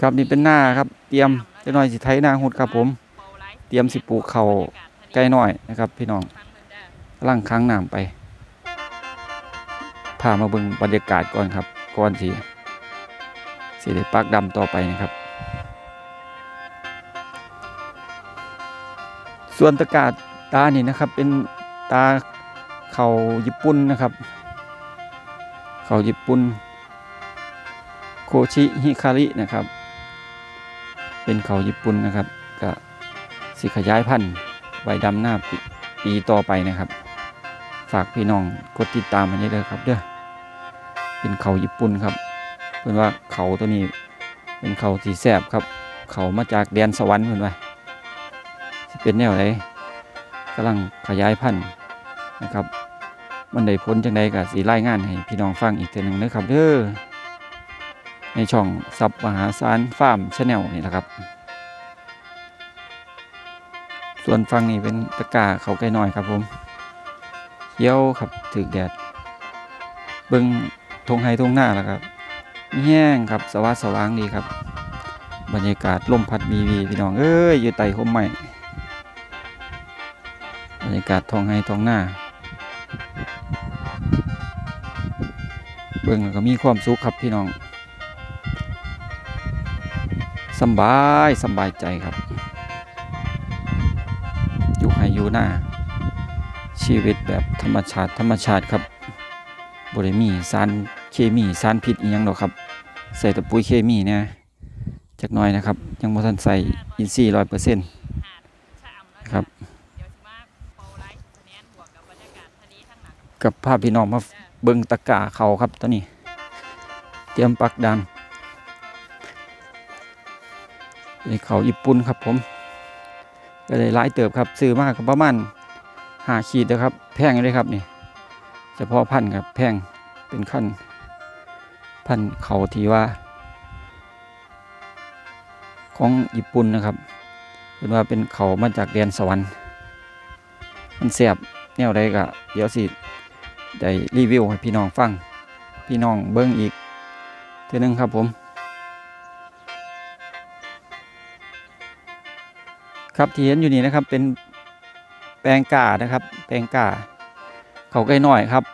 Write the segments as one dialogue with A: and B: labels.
A: ครับนี่เป็นหน้าครับ เตรียมจะน้อยสิไถนาหุดครับผม เตรียมสิปลูกเขาใกล้น้อยนะครับ พี่น้องกำลังค้างน้ำไปพามาเบิ่งบรรยากาศก่อนครับก่อนสิสิได้ปักดำต่อไปนะครับ ส่วนตะกาตานี่นะครับ เป็นตาเขาญี่ปุ่นนะครับ เขาญี่ปุ่น โคชิฮิคารินะครับ เป็นเขาญี่ปุ่นนะครับก็สิขยายพันธุ์ไว้ดำหน้าปีปีต่อไปนะครับ ฝากพี่น้องกดติดตามมันได้เลยครับเด้อเป็นเขาญี่ปุ่นครับเพื่อนว่าเขาตัวนี้เป็นเขาสีแสบครับ เขามาจากแดนสวรรค์เพื่อนว่าเป็นแนวไหนกำลังขยายพันธุ์นะครับ มันได้พ้นจังใดกับสีรายงานให้พี่น้องฟังอีกเทีหนึ่งนะครับเด้อ ในช่องซับมหาสารฟาร์มชาแนลนี่แหละครับ ส่วนฟังนี่เป็นตะกร้าเขาไก่น้อยครับผมเยี่ยวครับถึกแดด เบิ้งทงไฮทงหน้าแล้วครับแห้งครับสว่างสว่างดีครับ บรรยากาศลมพัดวีวีพี่น้องเอ้ยอยู่ใต้ห่มไม้บรรยากาศทองไฮทองหน้า เบิ่งแล้วก็มีความสุขครับพี่น้อง สบายสบายใจครับ อยู่ให้อยู่หน้า ชีวิตแบบธรรมชาติธรรมชาติครับบริมีสารเคมีสารพิษอีหยังหรอกครับ ใส่แต่ปุ๋ยเคมีเนี่ยจักน่อยนะครับ ยังบ่ทันใส่อินทรีย์ร้อยเปอร์เซ็นต์ครับกับภาพพี่น้องมาเบิ่งตะกาเขาครับตอนนี้ เตรียมปักดัน นี่เขาญี่ปุ่นครับผมก็เลยหลายเติบครับซื้อมากก็ประมาณหาขีดนะครับ แพงเลยครับนี่เฉพาะพันครับแพงเป็นขั้นพันเขาทีว่า ของญี่ปุ่นนะครับเป็นว่าเป็นเขามาจากแดนสวรรค์มันเสียบแนวใดก็เดี๋ยวสิได้รีวิวให้พี่น้องฟัง พี่น้องเบิ้งอีกเทีนึงครับผม ครับที่เห็นอยู่นี่นะครับเป็นแปลงกานะครับ แปลงกาเขาใกล้น้อยครับ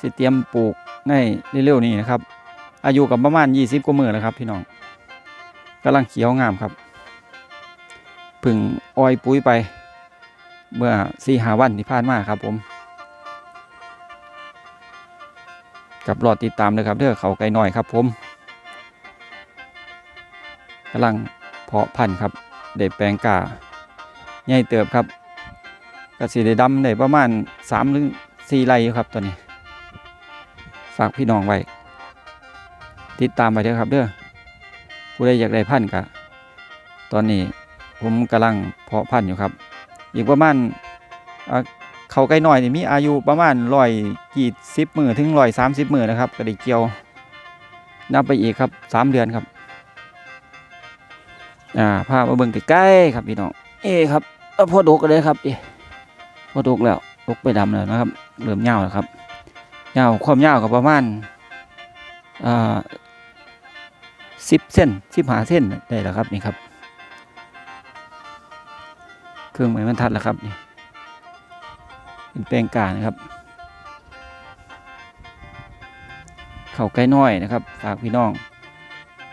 A: สิเตรียมปลูกในเร็วๆนี้นะครับ อายุกับประมาณ 20 กว่ามือแล้วครับ พี่น้องกำลังเขียวงามครับพึ่งอ้อยปุ๋ยไปเมื่อสี่หาวันที่ผ่านมาครับผม กับรอติดตามเลยครับเด้อเขาไกลหน่อยครับผมกำลังเพาะพันธุ์ครับ ได้แปลงกาใหญ่เติบครับกระสีได้ดำได้ประมาณสามหรือสี่ไร่อยู่ครับตอนนี้ ฝากพี่น้องไว้ ติดตามไปเด้อครับเด้อผู้ใดอยากได้พันธุ์กะตอนนี้ผมกำลังเพาะพันธุ์อยู่ครับ อีกประมาณเขาไก่น้อยนี่มีอายุประมาณร้อยกี่สิบมือถึงร้อยสามสิบมือนะครับก็ได้เกี่ยวนับไปอีกครับสามเดือนครับ อ่าพามาเบิ่งใกล้ๆครับพี่น้อง เอ้ครับพอดกเลยครับเอ้พอดกแล้วดกไปดำแล้วนะครับเริ่มเงาวแล้วครับเงาวความยาวกับประมาณอ่าสิบเส้นสิบหาเส้นได้แล้วครับนี่ครับ เครื่องไม้บรรทัดแล้วครับนี่เป็นแปลงกานะครับเข่าใกล้น้อยนะครับ ฝากพี่น้อง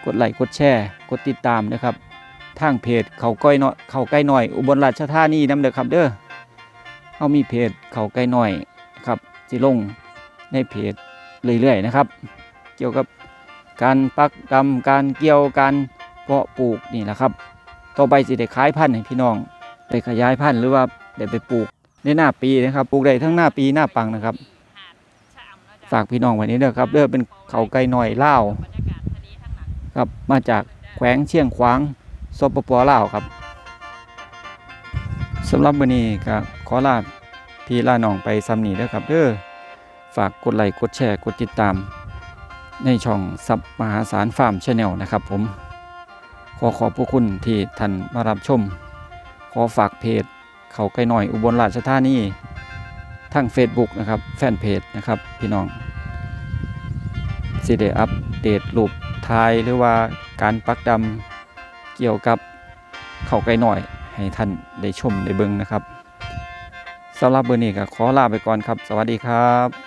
A: กดไลค์กดแชร์ กดติดตามนะครับ ทางเพจเขาก้อยน้อยเขาใกล้น้อย อุบลราชธานีน้ำเด้อครับเด้อเขามีเพจเขาใกล้น้อยครับสิลงในเพจเรื่อยๆนะครับ เกี่ยวกับการปักดำการเกี่ยวการเพาะปลูกนี่แหละครับ ต่อไปสิได้ขายพันธุ์ให้พี่น้อง ไปขยายพันธุ์หรือว่าได้ไปปลูกในหน้าปีนะครับ ปลูกได้ทั้งหน้าปีหน้าปังนะครับฝากพี่น้องไว้นี้เด้อครับเด้อเป็นเขาไก่หน่อยเล่าครับมาจากแขวงเชียงขวาง สปปลาวครับสำหรับวันนี้ก็ขอลาพี่ลาน้องไปซ้ำนี้เด้อครับเด้อฝากกดไลค์กดแชร์กดติดตาม ในช่องซับมหาสารฟาร์มชาแนลนะครับผม ขอขอบพระคุณที่ท่านมารับชม ขอฝากเพจเขาไกลหน่อยอุบลราชธานีทั้ง Facebook นะครับ แฟนเพจนะครับพี่น้องสิได้อัปเดตรูปถ่ายหรือว่าการปักดำ เกี่ยวกับเข่าไก่หน่อยให้ท่านได้ชมได้เบิ่งนะครับสำหรับเบอร์นี้ก็ขอลาไปก่อนครับ สวัสดีครับ